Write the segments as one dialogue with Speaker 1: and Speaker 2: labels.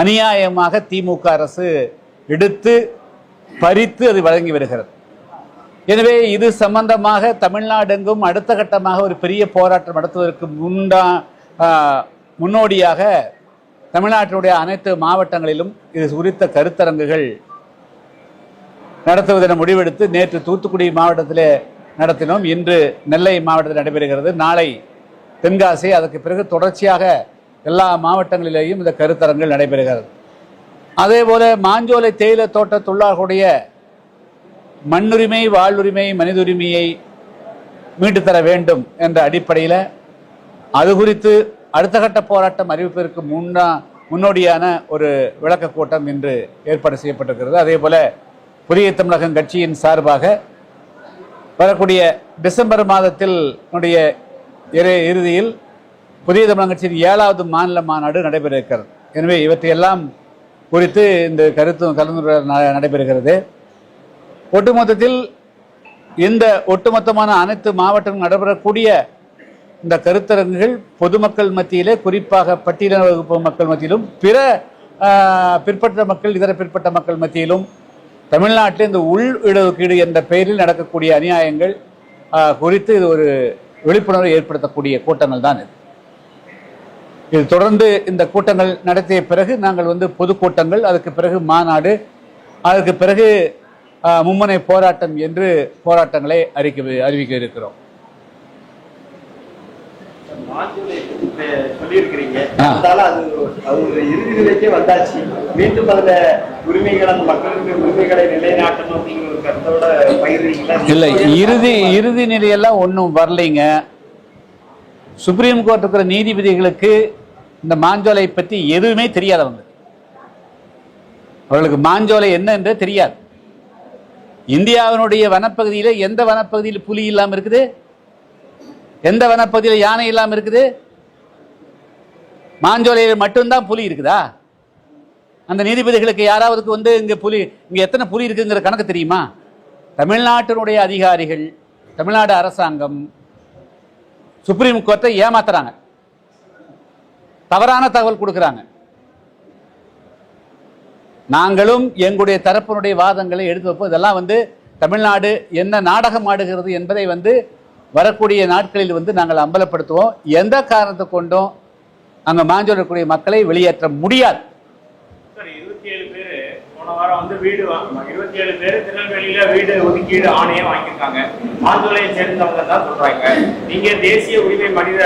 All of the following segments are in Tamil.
Speaker 1: அநியாயமாக திமுக அரசு எடுத்து பறித்து அது வழங்கி வருகிறது. எனவே இது சம்பந்தமாக தமிழ்நாடெங்கும் அடுத்த கட்டமாக ஒரு பெரிய போராட்டம் நடத்துவதற்கு முண்டா முன்னோடியாக தமிழ்நாட்டினுடைய அனைத்து மாவட்டங்களிலும் இது குறித்த கருத்தரங்குகள் நடத்துவதென முடிவெடுத்து நேற்று தூத்துக்குடி மாவட்டத்திலே நடத்தினோம். இன்று நெல்லை மாவட்டத்தில் நடைபெறுகிறது. நாளை தென்காசி அதற்கு பிறகு தொடர்ச்சியாக எல்லா மாவட்டங்களிலேயும் இந்த கருத்தரங்கள் நடைபெறுகிறது. அதே போல மாஞ்சோலை தேயிலை தோட்ட தொழிலாளர்களுடைய மண்ணுரிமை வாழ்வுரிமை மனிதுரிமையை மீட்டு தர வேண்டும் என்ற அடிப்படையில் அது குறித்து அடுத்த கட்ட போராட்டம் அறிவிப்பதற்கு முன்னா முன்னோடியான ஒரு விளக்க கூட்டம் இன்று ஏற்பாடு செய்யப்பட்டிருக்கிறது. அதே போல புதிய தமிழகம் கட்சியின் சார்பாக வரக்கூடிய டிசம்பர் மாதத்தில் இறுதியில் புதிய தமிழகம் கட்சியின் ஏழாவது மாநில மாநாடு நடைபெற இருக்கிறது. எனவே இவற்றையெல்லாம் குறித்து இந்த கருத்து கலந்துரையாடல் ந- நடைபெறுகிறது. ஒட்டுமொத்தத்தில் இந்த ஒட்டுமொத்தமான அனைத்து மாவட்டங்களும் நடைபெறக்கூடிய இந்த கருத்தரங்குகள் பொதுமக்கள் மத்தியிலே குறிப்பாக பட்டியலின வகுப்பு மக்கள் மத்தியிலும் பிற பிற்பட்ட மக்கள் இதர பிற்பட்ட மக்கள் மத்தியிலும் தமிழ்நாட்டில் இந்த உள் இடஒதுக்கீடு என்ற பெயரில் நடக்கக்கூடிய அநியாயங்கள் குறித்து இது ஒரு விழிப்புணர்வை ஏற்படுத்தக்கூடிய கூட்டங்கள் தான் இது. இது தொடர்ந்து இந்த கூட்டங்கள் நடத்திய பிறகு நாங்கள் வந்து பொதுக்கூட்டங்கள் அதுக்கு பிறகு மாநாடு அதுக்கு பிறகு மும்முனை போராட்டம் என்று போராட்டங்களை அறிக்க அறிவிக்க இருக்கிறோம். இல்லை இறுதி இறுதி நிலையெல்லாம் ஒன்றும் வரலைங்க. சுப்ரீம் கோர்ட் இருக்கிற நீதிபதிகளுக்கு இந்த மாஞ்சோலை பற்றி எதுவுமே தெரியாதவங்க. அவர்களுக்கு மாஞ்சோலை என்ன என்று தெரியாது. இந்தியாவினுடைய வனப்பகுதியில் எந்த வனப்பகுதியில் புலி இல்லாமல் இருக்குது? எந்த வனப்பகுதியில் யானை இல்லாமல் இருக்குது? மாஞ்சோலையில் மட்டும்தான் புலி இருக்குதா? அந்த நீதிபதிகளுக்கு யாராவதுக்கு வந்து இங்கே புலி இங்கே எத்தனை புலி இருக்குங்கிற கணக்கு தெரியுமா? தமிழ்நாட்டினுடைய அதிகாரிகள் தமிழ்நாடு அரசாங்கம் சுப்ரீம் கோர்ட்டை ஏமாத்துறாங்க. தவறான தகவல் கொடுக்குறாங்க. நாங்களும் எங்களுடைய தரப்பினுடைய வாதங்களை எடுத்து வைப்போம் இதெல்லாம் வந்து தமிழ்நாடு என்ன நாடகம் ஆடுகிறது என்பதை வந்து வரக்கூடிய நாட்களில் வந்து நாங்கள் அம்பலப்படுத்துவோம். எந்த காரணத்தை கொண்டும் அங்கே மாஞ்சோல் இருக்கக்கூடிய மக்களை வெளியேற்ற முடியாது
Speaker 2: சார் இருபத்தி ஏழு பேரு போன வாரம் வந்து வீடு இருபத்தி ஏழு பேர் திருநெல்வேலியில வீடு ஒதுக்கீடு ஆணையம் வாங்கியிருக்காங்க. மாந்துளையை சேர்ந்தவங்க தான் சொல்றாங்க. நீங்க தேசிய உரிமை மனித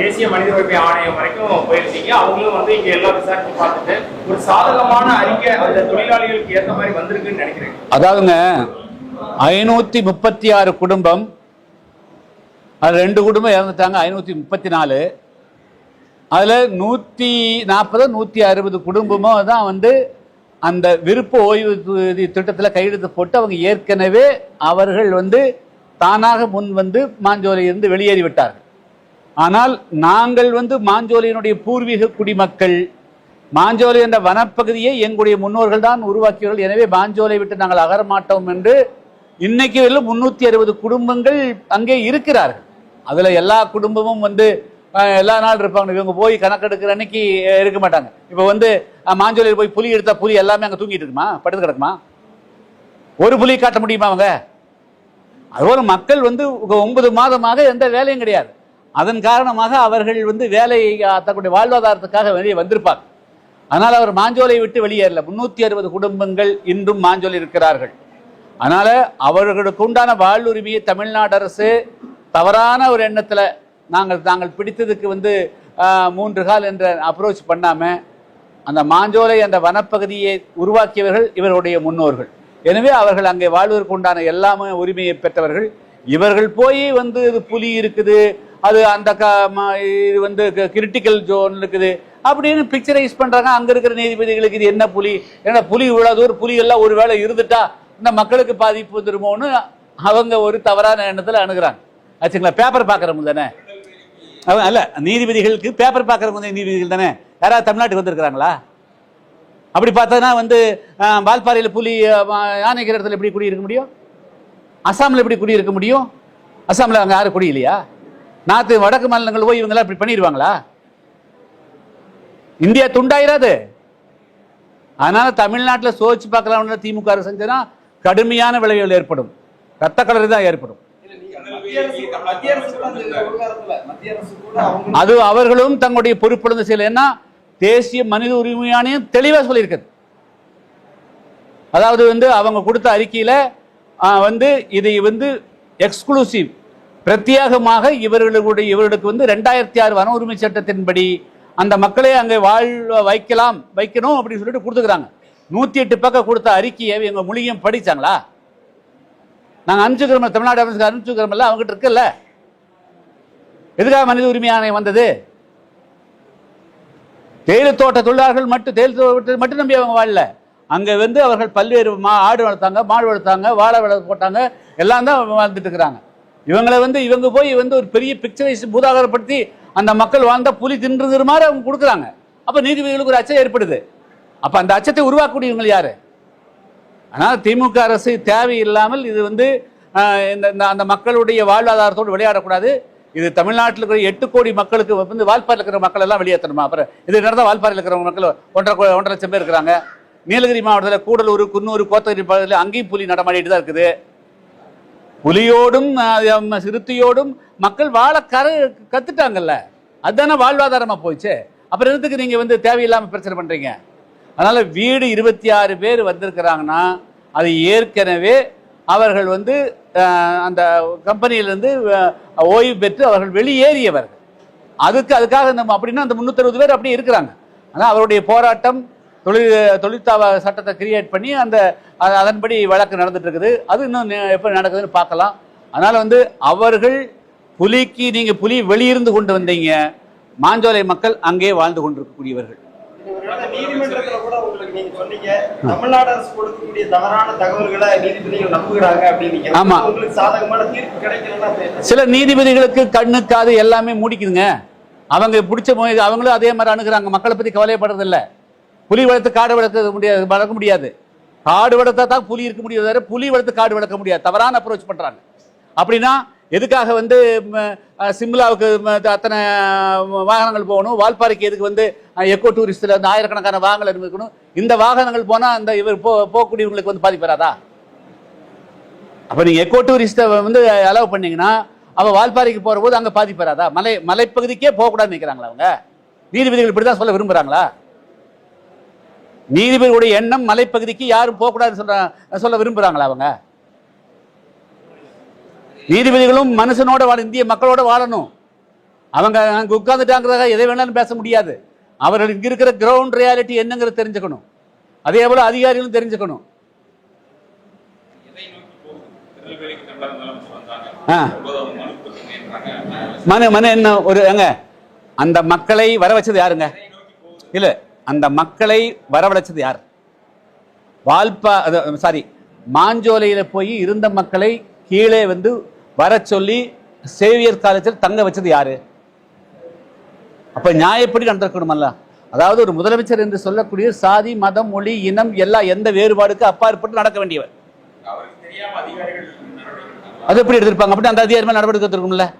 Speaker 2: தேசிய மனித உரிமை ஆணையம் வரைக்கும் போயிருந்தீங்க அவங்களும் வந்து இங்க எல்லா விசாரிச்சு பார்த்துட்டு ஒரு சாதகமான அறிக்கை அந்த தொழிலாளிகளுக்கு ஏற்ற மாதிரி வந்திருக்குன்னு நினைக்கிறேன்.
Speaker 1: அதாவதுங்க ஐநூத்தி முப்பத்தி ஆறு குடும்பம் அது ரெண்டு குடும்பம் இறந்துட்டாங்க ஐநூற்றி முப்பத்தி நாலு அதில் நூற்றி நாற்பது நூற்றி அறுபது குடும்பமும் தான் வந்து அந்த விருப்ப ஓய்வூதிய திட்டத்தில் கையெழுத்து போட்டு அவங்க ஏற்கனவே அவர்கள் வந்து தானாக முன் வந்து மாஞ்சோலையிலிருந்து வெளியேறி விட்டார்கள். ஆனால் நாங்கள் வந்து மாஞ்சோலையினுடைய பூர்வீக குடிமக்கள் மாஞ்சோலை என்ற வனப்பகுதியை எங்களுடைய முன்னோர்கள் தான் உருவாக்கியவர்கள். எனவே மாஞ்சோலை விட்டு நாங்கள் அகர மாட்டோம் என்று இன்னைக்கு முன்னூற்றி அறுபது குடும்பங்கள் அங்கே இருக்கிறார்கள். அதில் எல்லா குடும்பமும் வந்து எல்லா நாள் இருப்பாங்க. இவங்க போய் கணக்கெடுக்கிற அன்னைக்கு இருக்க மாட்டாங்க. இப்போ வந்து மாஞ்சோலையில் போய் புலி எடுத்தா புலி எல்லாமே அங்கே தூங்கிட்டு இருக்குமா? படுத்து கிடக்குமா? ஒரு புலி காட்ட முடியுமா அவங்க? அதுபோல மக்கள் வந்து ஒன்பது மாதமாக எந்த வேலையும் கிடையாது. அதன் காரணமாக அவர்கள் வந்து வேலையை அஹ், தங்களுடைய வாழ்வாதாரத்துக்காக வெளியே வந்திருப்பார் ஆனால் அவர் மாஞ்சோலை விட்டு வெளியேறல. முன்னூற்றி அறுபது குடும்பங்கள் இன்றும் மாஞ்சோலை இருக்கிறார்கள். அதனால் அவர்களுக்கு உண்டான வாழ்வுரிமையை தமிழ்நாடு அரசு தவறான ஒரு எண்ணத்தில் நாங்கள் தாங்கள் பிடித்ததுக்கு வந்து மூன்று கால் என்ற அப்ரோச் பண்ணாமல் அந்த மாஞ்சோலை என்ற வனப்பகுதியை உருவாக்கியவர்கள் இவருடைய முன்னோர்கள். எனவே அவர்கள் அங்கே வாழ்வதற்கு உண்டான எல்லாமே உரிமையை பெற்றவர்கள். இவர்கள் போய் வந்து இது புலி இருக்குது அது அந்த க ம- இது வந்து கிரிட்டிக்கல் ஜோன் இருக்குது அப்படின்னு பிக்சரைஸ் பண்ணுறாங்க அங்கே இருக்கிற நீதிபதிகளுக்கு இது என்ன புலி? ஏன்னா புலி இவ்வளோ தூரம் புலி எல்லாம் ஒருவேளை இருந்துட்டா இந்த மக்களுக்கு பாதிப்பு வந்துருமோன்னு அவங்க ஒரு தவறான எண்ணத்தில் அணுகிறாங்க. ஆச்சுங்களா? பேப்பர் பார்க்குறவங்க தானே அல்ல நீதிபதிகளுக்கு பேப்பர் பார்க்குறவங்க நீதிபதிகள் தானே? யாராவது தமிழ்நாட்டுக்கு வந்திருக்கிறாங்களா? அப்படி பார்த்தோன்னா வந்து வால்பாறையில் புலி யானைக்கிற இடத்துல எப்படி குடியிருக்க முடியும்? அசாமில் எப்படி குடியிருக்க முடியும்? அசாமில் அங்கே யாரும் குடி இல்லையா? நாற்று வடக்கு மாநிலங்கள் போய் இவங்கெல்லாம் இப்படி பண்ணிடுவாங்களா? இந்தியா துண்டாயிராது. அதனால தமிழ்நாட்டில் சோதிச்சு பார்க்கலாம்னு திமுக அரசு செஞ்சதுன்னா கடுமையான விளைவுகள் ஏற்படும். ரத்த கலரி தான் ஏற்படும். அது அவர்களும் தங்களுடைய பொறுப்புடன் செய்யல ஏன்னா தேசிய மனித உரிமை ஆணையம் தெளிவாக சொல்லியிருக்குது அதாவது வந்து அவங்க கொடுத்த அறிக்கையில வந்து இதை வந்து எக்ஸ்க்ளூசிவ் பிரத்யேகமாக இவர்களுடைய இவர்களுக்கு வந்து ரெண்டாயிரத்தி ஆறு வன உரிமை சட்டத்தின்படி அந்த மக்களை அங்கே வாழ் வைக்கலாம் வைக்கணும் அப்படின்னு சொல்லிட்டு கொடுத்துக்கிறாங்க. நூத்தி எட்டு பக்கம் கொடுத்த அறிக்கையை எங்க மொழியும் படிச்சாங்களா? நாங்கள் அனுப்பிச்சுக்கிறோம் தமிழ்நாடு அரசுக்கு அனுப்பிச்சுக்கிறோம்ல அவங்ககிட்ட இருக்குல்ல? எதுக்காக மனித உரிமை ஆணையம் வந்தது? தேயிலை தோட்ட தொழிலாளர்கள் மட்டும் தேயிலை தோட்டத்தை மட்டும் நம்பி அவங்க வாழல. அங்கே வந்து அவர்கள் பல்வேறு மா ஆடு வளர்த்தாங்க மாடு வளர்த்தாங்க வாழை வளர்த்து போட்டாங்க எல்லாம் தான் வாழ்ந்துட்டு இருக்கிறாங்க. இவங்களை வந்து இவங்க போய் வந்து ஒரு பெரிய பிக்சரைஸ் பூதாகரப்படுத்தி அந்த மக்கள் வாழ்ந்த புலி தின்றுங்கிற மாதிரி அவங்க கொடுக்குறாங்க. அப்போ நீதிபதிகளுக்கு ஒரு அச்சம் ஏற்படுது. அப்போ அந்த அச்சத்தை உருவாக்கக்கூடியவங்க யாரு? ஆனால் திமுக அரசு தேவையில்லாமல் இது வந்து இந்த அந்த மக்களுடைய வாழ்வாதாரத்தோடு விளையாடக்கூடாது. இது தமிழ்நாட்டில் இருக்கிற எட்டு கோடி மக்களுக்கு வந்து வால்பாறையில் இருக்கிற மக்கள் எல்லாம் வெளியேற்றணுமா? அப்புறம் இது நடந்தால் வால்பாறையில் இருக்கிற மக்கள் ஒன்றரை கோ- ஒன்றரை லட்சம் பேர் இருக்கிறாங்க. நீலகிரி மாவட்டத்தில் கூடலூர் குன்னூர் கோத்தகிரி பகுதியில் அங்கேயும் புலி நடமாடிட்டு தான் இருக்குது. புலியோடும் சிறுத்தையோடும் மக்கள் வாழ கர கற்றுட்டாங்கல்ல அதுதானே வாழ்வாதாரமாக போயிடுச்சு. அப்புறம் எதுக்கு நீங்கள் வந்து தேவையில்லாமல் பிரச்சனை பண்ணுறீங்க அதனால் வீடு இருபத்தி ஆறு பேர் வந்திருக்கிறாங்கன்னா அது ஏற்கனவே அவர்கள் வந்து அந்த கம்பெனியிலிருந்து ஓய்வு பெற்று அவர்கள் வெளியேறியவர்கள். அதுக்கு அதுக்காக நம்ம அப்படின்னா அந்த முந்நூற்றறுபது பேர் அப்படியே இருக்கிறாங்க. ஆனால் அவருடைய போராட்டம் தொழில் தொழிற்சாவ சட்டத்தை கிரியேட் பண்ணி அந்த அதன்படி வழக்கு நடந்துட்டு இருக்குது அது இன்னும் நெ- நடக்குதுன்னு பார்க்கலாம். அதனால் வந்து அவர்கள் புலிக்கு நீங்கள் புலி வெளியிருந்து கொண்டு வந்தீங்க. மாஞ்சோலை மக்கள் அங்கே வாழ்ந்து கொண்டிருக்கக்கூடியவர்கள்.
Speaker 3: நீதிமன்றத்துல கூட உங்களுக்கு நீங்க சொன்னீங்க தமிழ்நாடு அரசு கொடுக்கக்கூடிய தவறான தகவல்களை நீதிபதிகள் நம்புகிறாங்க அப்படின்னு
Speaker 1: ஆமா.
Speaker 3: உங்களுக்கு சாதகமான தீர்ப்பு கிடைக்கலன்னா?
Speaker 1: சில நீதிபதிகளுக்கு கண்ணு காது எல்லாமே மூடிக்குதுங்க. அவங்க பிடிச்ச மொழி அவங்களும் அதே மாதிரி அணுகுறாங்க. மக்களை பத்தி கவலைப்படுறது இல்ல புலி வளர்த்து காடு வளர்க்க முடியாது வளர்க்க முடியாது. காடு வளர்த்தா தான் புலி இருக்க முடியாது புலி வளர்த்து காடு வளர்க்க முடியாது. தவறான அப்ரோச் பண்றாங்க. அப்படின்னா எதுக்காக வந்து சிம்லாவுக்கு ம, அத்தனை வாகனங்கள் போகணும்? வால்பாறைக்கு எதுக்கு வந்து எக்கோ டூரிஸ்டில் வந்து ஆயிரக்கணக்கான வாகனங்கள் இருக்கணும்? இந்த வாகனங்கள் போனால் அந்த இவர் போ போகக்கூடியவங்களுக்கு வந்து பாதிப்பு வராதா? அப்போ நீங்கள் எக்கோ டூரிஸ்ட்டை வந்து அலோவ் பண்ணீங்கன்னா அவள் வால்பாறைக்கு போகிறபோது போது அங்க பாதிப்பு வராதா? மலை மலைப்பகுதிக்கே போகக்கூடாதுன்னு நினைக்கிறாங்களா அவங்க? நீதிபதிகள் இப்படி தான் சொல்ல விரும்புகிறாங்களா நீதிபதிகளுடைய எண்ணம் மலைப்பகுதிக்கு யாரும் போகக்கூடாதுன்னு சொல்ற சொல்ல விரும்புகிறாங்களா அவங்க? நீதிபதிகளும் மனுஷனோட வாழ இந்திய மக்களோட வாழணும். அவங்க அங்கே உட்கார்ந்துட்டாங்கிறதாக எதை வேணாலும் பேச முடியாது. அவர்கள் இங்கே இருக்கிற கிரவுண்ட் ரியாலிட்டி என்னங்கிறத தெரிஞ்சுக்கணும். அதே போல அதிகாரிகளும் தெரிஞ்சுக்கணும்.
Speaker 2: மனு
Speaker 1: மனு என்ன ஒரு ஏங்க அந்த மக்களை வர வச்சது யாருங்க? இல்ல அந்த மக்களை வரவழைச்சது யார்? வால்பா சாரி மாஞ்சோலையில போய் இருந்த மக்களை கீழே வந்து வர சொல்லி சேவியர் காலேஜில் தங்க வச்சது யாரு? அப்ப நியாயப்படி நடந்திருக்கணுமல்ல. அதாவது ஒரு முதலமைச்சர் என்று சொல்லக்கூடிய சாதி மதம் மொழி இனம் எல்லா எந்த வேறுபாடுக்கு அப்பாற்பட்டு நடக்க வேண்டியவர்? அது எப்படி எடுத்திருப்பாங்க? அப்படி அந்த அதிகாரி மேல நடவடிக்கை எடுத்திருக்கும்ல.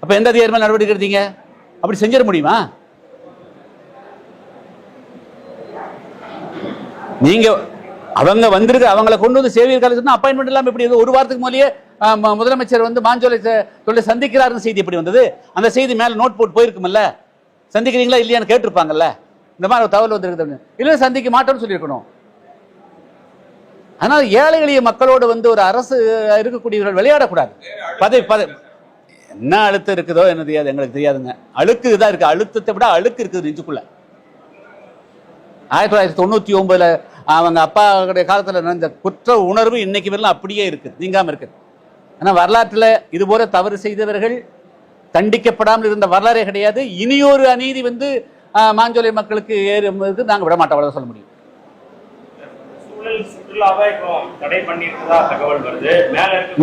Speaker 1: அப்ப எந்த அதிகாரி மேல நடவடிக்கை எடுத்தீங்க? அப்படி செஞ்சிட முடியுமா? நீங்க அவங்க வந்திருக்க அவங்கள கொண்டு வந்து சேவியர் காலேஜ் அப்பாயின்மெண்ட் இல்லாம எப்படி? ஒரு வாரத்துக்கு முதலியே ஆ, ம- முதலமைச்சர் வந்து மாஞ்சோலை தொழிலை சந்திக்கிறாருன்னு செய்தி எப்படி வந்தது? அந்த செய்தி மேல நோட் போட்டு போயிருக்குமில்ல? சந்திக்கிறீங்களா இல்லையான்னு கேட்டிருப்பாங்கல்ல? இந்த மாதிரி ஒரு தகவல் வந்திருக்குது இல்லை சந்திக்க மாட்டோம்னு சொல்லியிருக்கணும். ஆனால் ஏழை எளிய மக்களோடு வந்து ஒரு அரசு இருக்கக்கூடியவர்கள் விளையாடக்கூடாது. பதவி பதவி. என்ன அழுத்தம் இருக்குதோ என்ன தெரியாது எங்களுக்கு தெரியாதுங்க. அழுக்கு தான் இருக்கு. அழுத்தத்தை விட அழுக்கு இருக்குது நெஞ்சுக்குள்ள. ஆயிரத்தி தொள்ளாயிரத்தி தொண்ணூத்தி ஒன்பதுல அவங்க அப்பாவுடைய காலத்துல நடந்த குற்ற உணர்வு இன்னைக்கு வரலாம் அப்படியே இருக்கு நீங்காம இருக்கு ஆனா வரலாற்றுல இது போல தவறு செய்தவர்கள் தண்டிக்கப்படாமல் இருந்த வரலாறே கிடையாது. இனியொரு அநீதி வந்து மாஞ்சோலை மக்களுக்கு ஏறும்போது நாங்க விட மாட்டோம் சொல்ல முடியும்.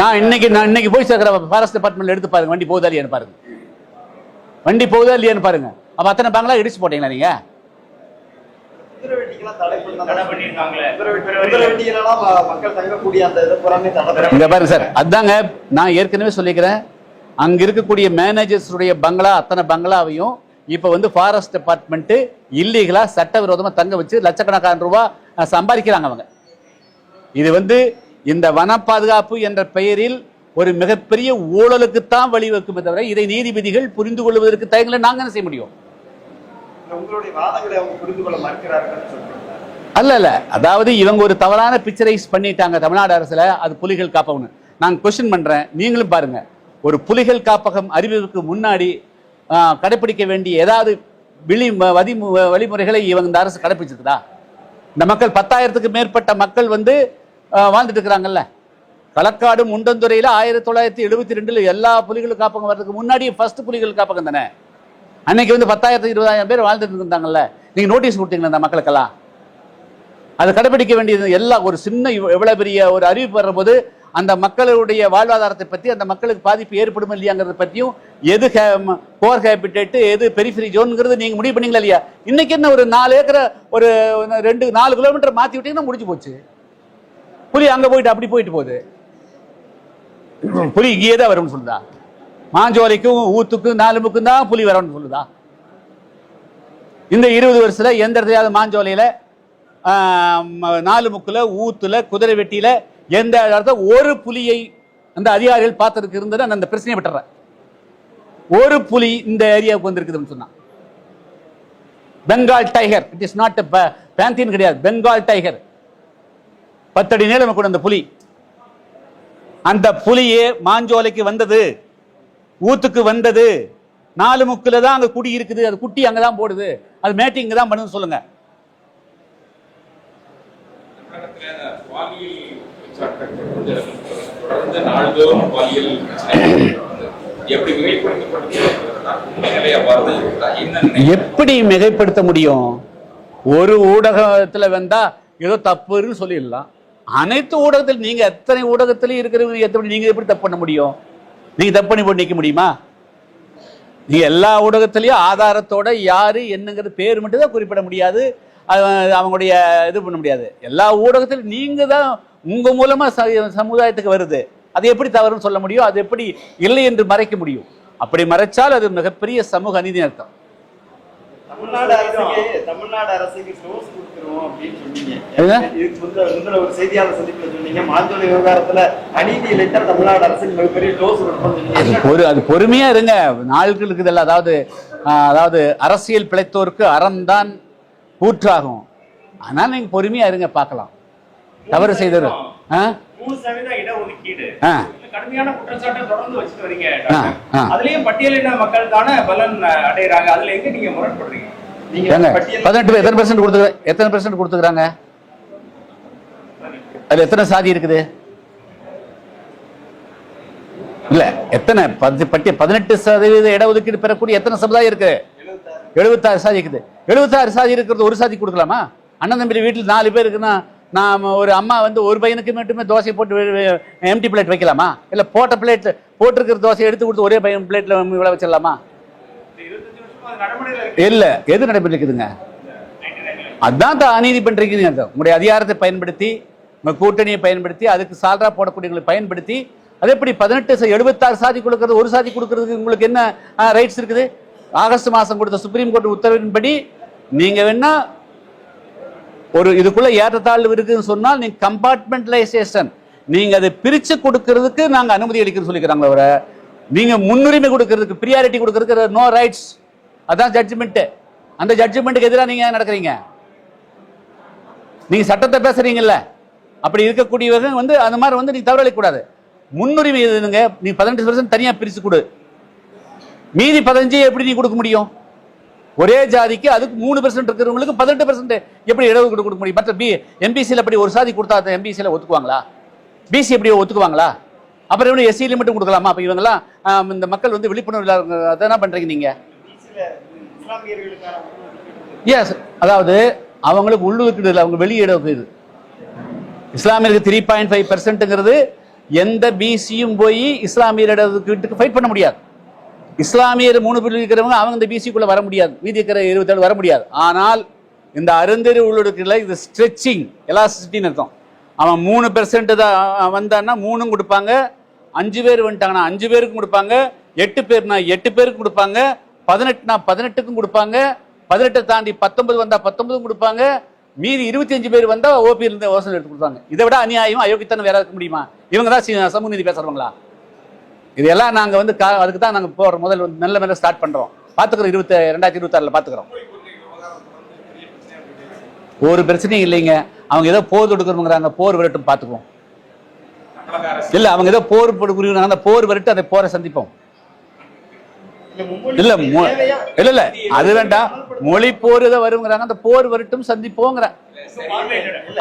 Speaker 1: நான் இன்னைக்கு நான் இன்னைக்கு போய் சேர்க்கிற ஃபாரஸ்ட் டிபார்ட்மெண்ட்ல எடுத்து பாருங்க. வண்டி போகுதா இல்லையான்னு பாருங்க. வண்டி போகுதா இல்லையான்னு பாருங்க. அப்ப அத்தனை பேங்க்லாம் இடிச்சு போட்டீங்களா நீங்க? இங்க பாருங்க சார் அதாங்க நான் ஏற்கனவே சொல்லிக்கிறேன். அங்க இருக்கக்கூடிய மேனேஜர்ஸ் உடைய பங்களா அத்தனை பங்களாவையும் இப்போ வந்து ஃபாரஸ்ட் டிபார்ட்மெண்ட்டு இல்லீகலாக சட்டவிரோதமாக தங்க வச்சு லட்சக்கணக்கான ரூபா சம்பாதிக்கிறாங்க அவங்க. இது வந்து இந்த வன பாதுகாப்பு என்ற பெயரில் ஒரு மிகப்பெரிய ஊழலுக்குத்தான் வழிவகுக்குமே தவிர இதை நீதிபதிகள் புரிந்து கொள்வதற்கு தயங்கல நாங்க என்ன செய்ய முடியும்?
Speaker 3: உங்களுடைய வாதங்களை அவங்க புரிந்து கொள்ள மறுக்கிறார்கள்
Speaker 1: அல்ல அல்ல. அதாவது இவங்க ஒரு தவறான பிக்சரைஸ் பண்ணிட்டாங்க தமிழ்நாடு அரசுல அது புலிகள் காப்பகம்னு. நான் கொஸ்டின் பண்றேன். நீங்களும் பாருங்க. ஒரு புலிகள் காப்பகம் அறிவிப்புக்கு முன்னாடி கடைபிடிக்க வேண்டிய ஏதாவது விழி வதி வழிமுறைகளை இவங்க இந்த அரசு கடைபிடிச்சிருக்குதா இந்த மக்கள் பத்தாயிரத்துக்கு மேற்பட்ட மக்கள் வந்து வாழ்ந்துட்டு இருக்கிறாங்கல்ல களக்காடு முண்டந்துறையில் ஆயிரத்தி தொள்ளாயிரத்தி எழுபத்தி ரெண்டில் எல்லா புலிகள் காப்பகம் வர்றதுக்கு முன்னாடி ஃபர்ஸ்ட் புலிகள் காப்பகம் தானே? அன்னைக்கு வந்து பத்தாயிரத்து இருபதாயிரம் பேர் வாழ்ந்துட்டு இருந்தாங்கல்ல. நீங்க நோட்டீஸ் கொடுத்தீங்களா அந்த மக்களுக்கெல்லாம்? அதை கடைபிடிக்க வேண்டியது எல்லா ஒரு சின்ன எவ்வளவு பெரிய ஒரு அறிவிப்பு வரும்போது அந்த மக்களுடைய வாழ்வாதாரத்தை பத்தி அந்த மக்களுக்கு பாதிப்பு ஏற்படும் இல்லையாங்கிறத பற்றியும் எது கோர் ஹேபிட்டேட்டு எது பெரிஃபரி ஜோன்ங்கிறது நீங்க முடிவு பண்ணீங்களா இல்லையா? இன்னைக்கு என்ன ஒரு நாலு ஏக்கரை ஒரு ரெண்டு நாலு கிலோமீட்டர் மாத்தி விட்டீங்கன்னா முடிஞ்சு போச்சு. புலி அங்க போயிட்டு அப்படி போயிட்டு போகுது. புலி இங்கேயே தான் வரும்னு சொல்லுதா? மாஞ்சோலைக்கும் ஊத்துக்கும் நாலுமுக்கும் தான் புலி வரணும்னு சொல்லுதா? இந்த இருபது வருஷத்தில் எந்த இடத்துலையாவது மாஞ்சோலையில் நாலு முக்கில் ஊத்துல குதிரை வெட்டியில் எந்த இடத்துல ஒரு புலியை அந்த அதிகாரிகள் பார்த்ததுக்கு இருந்தது நான் அந்த பிரச்சனையை விட்டுறேன். ஒரு புலி இந்த ஏரியாவுக்கு வந்திருக்குதுன்னு சொன்னான். Bengal tiger it is not panther கிடையாது பெங்கால் டைகர். பத்தடி நீளம் கூட அந்த புலி. அந்த புலியே மாஞ்சோலைக்கு வந்தது. ஊத்துக்கு வந்தது. நாலு முக்கில் தான் அங்கே குடி இருக்குது. அது குட்டி அங்கே தான் போடுது. அது மேட்டிங் தான் பண்ணுன்னு சொல்லுங்க.
Speaker 4: எப்படி
Speaker 1: மிகைப்படுத்த முடியும்? ஒரு ஊடகத்தில் வந்தா ஏதோ தப்புன்னு சொல்லிடலாம். அனைத்து ஊடகத்தில் நீங்க எத்தனை ஊடகத்திலையும் இருக்கிறவங்க எப்படி நீங்க எப்படி தப்பு பண்ண முடியும்? நீங்கள் தப்பு பண்ணி போட்டு முடியுமா? நீ எல்லா ஊடகத்துலேயும் ஆதாரத்தோட யாரு என்னங்கிறது பேர் மட்டும் தான் குறிப்பிட முடியாது. அவங்களுடைய இது பண்ண முடியாது. எல்லா ஊடகத்திலும் நீங்க தான் உங்க மூலமா ச- சமுதாயத்துக்கு வருது. அது எப்படி தவறுன்னு சொல்ல முடியும்? அது எப்படி இல்லை என்று மறைக்க முடியும்? அப்படி மறைச்சால் அது மிகப்பெரிய சமூக அநீதி அர்த்தம்.
Speaker 3: தமிழ்நாடு அரசுக்கு தமிழ்நாடு அரசுக்கு அப்படின்னு சொன்னீங்க? இதுக்கு முந்தின ஒரு செய்தியாளர் சந்திப்புல சொன்னீங்க. மாஞ்சோலை விவகாரத்துல அநீதி இழைத்தால் தமிழ்நாடு அரசுக்கு மிகப்பெரிய டோஸ் கொடுப்போம் சொன்னீங்க
Speaker 1: ஒரு அது பொறுமையா இருங்க. நாட்கள் இருக்குதுல்ல அதாவது ஆஹ், அதாவது அரசியல் பிழைத்தோருக்கு அறம்தான் கூற்றாகும் ஆனால் நீங்க பொறுமையா இருங்க பார்க்கலாம். தவறு செய்தது. ஆ?
Speaker 2: கடுமையான குற்றச்சாட்டை தொடர்ந்து வச்சுட்டு வரீங்க
Speaker 1: ஆ, ஆ.
Speaker 2: அதுலயும் பட்டியலின மக்களுக்கான பலன் அஹ், அடையறாங்க அதுல எங்க நீங்க முரண்படுறீங்க?
Speaker 1: ஏங்க பதினெட்டு எத்தனை பெர்சன்ட் கொடுத்து எத்தனை பெர்சன்ட் கொடுத்துக்கிறாங்க அதுல எத்தனை சாதி இருக்குது? இல்ல எத்தனை பத்து பட்டி பதினெட்டு சதவீத இடஒதுக்கீடு பெறக்கூடிய எத்தனை சமுதாயம் இருக்கு? எழுபத்தாறு சாதி இருக்குது. எழுபத்தாறு சாதி இருக்கிறது ஒரு சாதி கொடுக்கலாமா? அண்ணன் தம்பி வீட்டில் நாலு பேர் இருக்குன்னா நாம் ஒரு அம்மா வந்து ஒரு பையனுக்கு மட்டுமே தோசை போட்டு எம்டி பிளேட் வைக்கலாமா? இல்லை போட்ட பிளேட் போட்டிருக்கிற தோசையை எடுத்து கொடுத்து ஒரே பையன் பிளேட்ல விழ வச்சிடலாமா
Speaker 2: இந்த இருபத்தஞ்சு வருஷமா அது நடைமுறையில இருக்கு
Speaker 1: இல்ல. எது நடைபெற்றிருக்குதுங்க? அதான் தான் அநீதி பண்றீங்க உங்களுடைய அதிகாரத்தை பயன்படுத்தி உங்க கூட்டணியை பயன்படுத்தி அதுக்கு சால்ரா போடக்கூடியவங்களை பயன்படுத்தி அது எப்படி பதினெட்டு எழுபத்தாறு சாதி கொடுக்கறது ஒரு சாதி கொடுக்கறதுக்கு உங்களுக்கு என்ன ரைட்ஸ் இருக்குது? ஆகஸ்ட் மாசம் கொடுத்த சுப்ரீம் கோர்ட் உத்தரவின்படி நீங்க வேணா ஒரு இதுக்குள்ள ஏற்றத்தாழ்வு இருக்குன்னு சொன்னால் நீங்க கம்பார்ட்மெண்டலைசேஷன் நீங்க அதை பிரிச்சு கொடுக்கறதுக்கு நாங்க அனுமதி அளிக்கிறோம் சொல்லிக்கிறாங்களே வர நீங்க முன்னுரிமை கொடுக்கறதுக்கு ப்ரியாரிட்டி கொடுக்கறதுக்கு நோ ரைட்ஸ் அதான் ஜட்ஜ்மெண்ட்டு அந்த ஜட்ஜ்மெண்ட்டுக்கு எதிராக நீங்கள் நடக்கிறீங்க? நீங்கள் சட்டத்தை பேசுகிறீங்கல்ல அப்படி இருக்கக்கூடியவங்க வந்து அந்த மாதிரி வந்து நீங்கள் தவறளிக்கூடாது முன்னுரிமை எதுங்க நீ பதினெட்டு பர்சன்ட் தனியாக பிரிச்சு கொடு. மீதி பதினஞ்சு எப்படி நீ கொடுக்க முடியும்? ஒரே ஜாதிக்கு அதுக்கு மூணு பெர்சன்ட் இருக்கிறவங்களுக்கு பதினெட்டு பெர்சன்ட் எப்படி இடஒதுக்கீடு கொடுக்க முடியும்? மற்ற பி எம்பிசியில் அப்படி ஒரு சாதி கொடுத்தா எம்பிசியில் ஒத்துக்குவாங்களா? பிசி எப்படி ஒத்துக்குவாங்களா? அப்புறம் இவனு எஸ்சியில மட்டும் கொடுக்கலாமா? அப்போ இவங்கெல்லாம் இந்த மக்கள் வந்து விழிப்புணர்வு இல்லாத அதான்
Speaker 3: பண்ணுறீங்க நீங்கள்
Speaker 1: எஸ் அதாவது அவங்களுக்கு உள்ளுக்கு அவங்க வெளியிட போயிடுது. இஸ்லாமியருக்கு த்ரீ பாயிண்ட் ஃபைவ் பெர்சென்ட்டுங்கிறது எந்த பிசியும் போய் இஸ்லாமியர் ஃபைட் பண்ண முடியாது. இஸ்லாமியர் மூணு பேர் இருக்கிறவங்க அவங்க இந்த பிசிக்குள்ளே வர முடியாது. மீதி இருக்கிற இருபத்தேழு வர முடியாது. ஆனால் இந்த அருந்தறி உள்ளுக்குள்ள இது ஸ்ட்ரெச்சிங் எலாசிட்டின்னு அர்த்தம். அவன் மூணு பெர்சன்ட் தான் வந்தான்னா மூணும் கொடுப்பாங்க அஞ்சு பேர் வந்துட்டாங்கன்னா அஞ்சு பேருக்கும் கொடுப்பாங்க எட்டு பேர்னா எட்டு பேருக்கு கொடுப்பாங்க பதினெட்டுனா பதினெட்டுக்கும் கொடுப்பாங்க. பதினெட்டை தாண்டி பத்தொன்பது வந்தா பத்தொன்பதும் கொடுப்பாங்க. மீதி இருபத்தி அஞ்சு பேர் வந்தா ஓபி இருந்த யோசனை எடுத்து கொடுப்பாங்க. இதை விட அநியாயம் அயோக்கியத்தனம் வேற இருக்க முடியுமா? இவங்க தான் சமூக நீதி பேசுறவங்களா? இதெல்லாம் நாங்க வந்து கா- அதுக்கு தான் நாங்க போற முதல் வந்து நல்ல மேல ஸ்டார்ட் பண்றோம். பாத்துக்கிறோம் இருபத்தி ரெண்டாயிரத்தி இருபத்தி ஆறுல பாத்துக்கிறோம். ஒரு பிரச்சனையும் இல்லைங்க. அவங்க ஏதோ போர் தொடுக்கிறவங்கிறாங்க போர் விரட்டும் பாத்துக்குவோம்.
Speaker 4: இல்லை
Speaker 1: இல்ல அவங்க ஏதோ போர் கொடுக்குறாங்க அந்த போர் விரட்டு அதை போரை சந்திப்போம்.
Speaker 3: இல்ல,
Speaker 1: இல்ல? இல்ல இல்ல அது வேண்டாம் மொழி போர் ஏதோ வருங்கிறாங்க அந்த போர் வரட்டும் சந்திப்போங்கிற.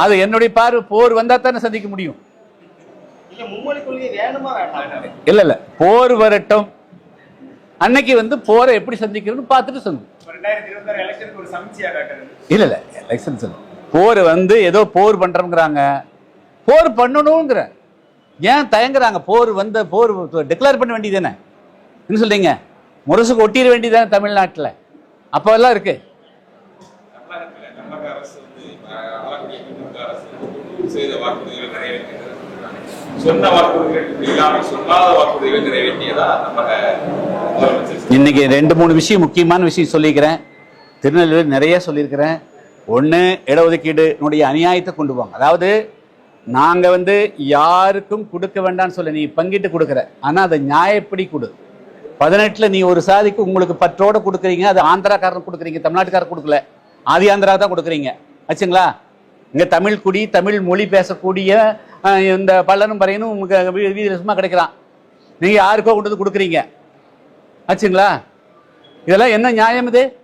Speaker 1: அது என்னுடைய பார்வை போர் வந்தா தானே சந்திக்க முடியும்.
Speaker 3: இல்ல
Speaker 1: இல்ல இல்ல போர் வரட்டும். அன்னைக்கு வந்து போரை எப்படி சந்திக்கிறதுன்னு பார்த்துட்டு சொல்லு
Speaker 2: ரெண்டாயிரத்தி இருபத்தாறு எலெக்ஷனுக்கு ஒரு சமீட்சையா காட்டுறது?
Speaker 1: இல்ல இல்ல எலெக்ஷன் சொல்லு போர் வந்து ஏதோ போர் பண்றோங்கிறாங்க போர் பண்ணணுங்கிற. ஏன் தயங்குறாங்க? போர் வந்த போர் டிக்ளேர் பண்ண வேண்டியதானே என்ன சொல்றீங்க? முரசு கொட்டிட வேண்டியதானே தமிழ்நாட்டுல? அப்போல்லாம் இருக்கு. இன்னைக்கு ரெண்டு மூணு விஷயம் முக்கியமான விஷயம் சொல்லிக்கிறேன். திருநெல்வேலி நிறைய சொல்லியிருக்கிறேன். ஒன்று இடஒதுக்கீடுனுடைய அநியாயத்தை கொண்டு போவாங்க அதாவது நாங்கள் வந்து யாருக்கும் கொடுக்க வேண்டாம்னு சொல்ல நீ பங்கிட்டு கொடுக்குற. ஆனால் அதை நியாயப்படி கொடு. பதினெட்டில் நீ ஒரு சாதிக்கு உங்களுக்கு பற்றோடு கொடுக்குறீங்க அது ஆந்திராக்காரன் கொடுக்குறீங்க தமிழ்நாட்டுக்காரர் கொடுக்கல. ஆதி ஆந்திரா தான் கொடுக்குறீங்க. ஆச்சுங்களா? இங்கே தமிழ் குடி தமிழ் மொழி பேசக்கூடிய இந்த பல்லனும் பறையனும் உங்களுக்கு வீ- வீதி சும்மா கிடைக்கிறான். நீங்கள் யாருக்கோ கொண்டு வந்து கொடுக்குறீங்க. ஆச்சுங்களா? இதெல்லாம் என்ன நியாயம் இது?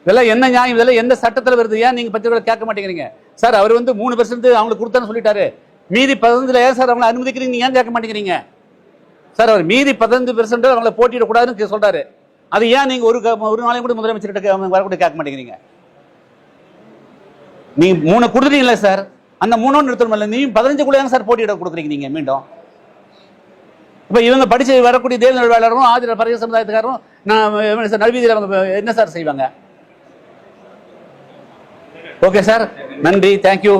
Speaker 1: இதெல்லாம் என்ன நியாயம்? இதெல்லாம் எந்த சட்டத்தில் வருது? ஏன் நீங்கள் பத்திரிகை கேட்க மாட்டேங்கிறீங்க? சார் அவர் வந்து மூணு பர்சன்ட் அவங்களுக்கு கொடுத்தான்னு சொல்லிட்டாரு. மீதி பதினஞ்சில் ஏன் சார் அவங்களை அனுமதிக்கிறீங்க? ஏன் கேட்க மாட்டேங்கிறீங்க? சார் அவர் மீதி பதினஞ்சு பெர்சென்ட் அவங்கள போட்டியிடக்கூடாதுன்னு சொல்றாரு. அது ஏன் நீங்க ஒரு ஒரு நாளைக்கு கூட முதலமைச்சர்கிட்ட வரக்கூடிய கேட்க மாட்டேங்கிறீங்க? நீ மூணு கொடுத்துட்டீங்களே சார். அந்த மூணு நிறுத்தணும்ல நீ பதினஞ்சு கூட சார் போட்டியிட கொடுக்குறீங்க நீங்க மீண்டும்? இப்போ இவங்க படிச்சு வரக்கூடிய தேர்தல் வேளாளரும் ஆதிர பறைய சமுதாயத்துக்காரரும் நான் சார் நல்வீதியில் அவங்க என்ன சார் செய்வாங்க? Okay sir. நன்றி. தேங்க்யூ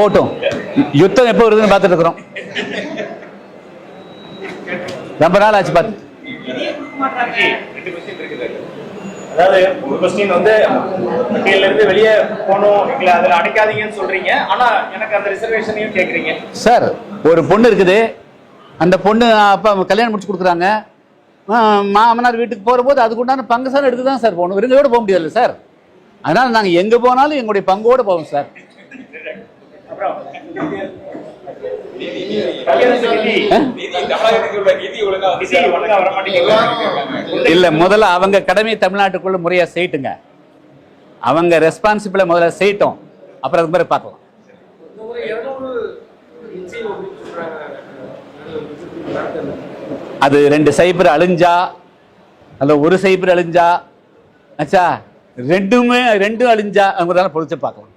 Speaker 1: போட்டும். யுத்தம் எப்போ வருதுன்னு பார்த்துட்டு இருக்கிறோம். ரொம்ப நாள் ஆச்சு பார்த்து.
Speaker 2: அதாவது ஒரு கொஸ்டின் வந்து பட்டியல்ல இருந்து வெளியே போகணும் எங்களை அதுல அடைக்காதீங்கன்னு சொல்றீங்க. ஆனா எனக்கு அந்த ரிசர்வேஷனையும் கேக்குறீங்க.
Speaker 1: சார் ஒரு பொண்ணு இருக்குது. அந்த பொண்ணு அப்பா கல்யாணம் முடிச்சு கொடுக்குறாங்க. மாமனார் வீட்டுக்கு போகிறபோது அதுக்கு உண்டான பங்கு சார் எடுத்து தான் சார் போகணும். விருந்தோட போக முடியாதுல்ல சார். அதனால் நாங்கள் எங்கே போனாலும் எங்களுடைய பங்கோடு போவோம் சார்.
Speaker 2: இல்ல
Speaker 1: இல்லை முதல்ல அவங்க கடமை தமிழ்நாட்டுக்குள்ள முறையாக செய்யட்டுங்க. அவங்க ரெஸ்பான்சிபிளை முதல்ல செய்யட்டும். அப்புறம் அது மாதிரி பார்க்கலாம். அது ரெண்டு சைபர் அழிஞ்சா அல்ல ஒரு சைபர் அழிஞ்சா ஆச்சா ரெண்டுமே ரெண்டும் அழிஞ்சா அவங்க பொழிச்சு பார்க்கலாம்.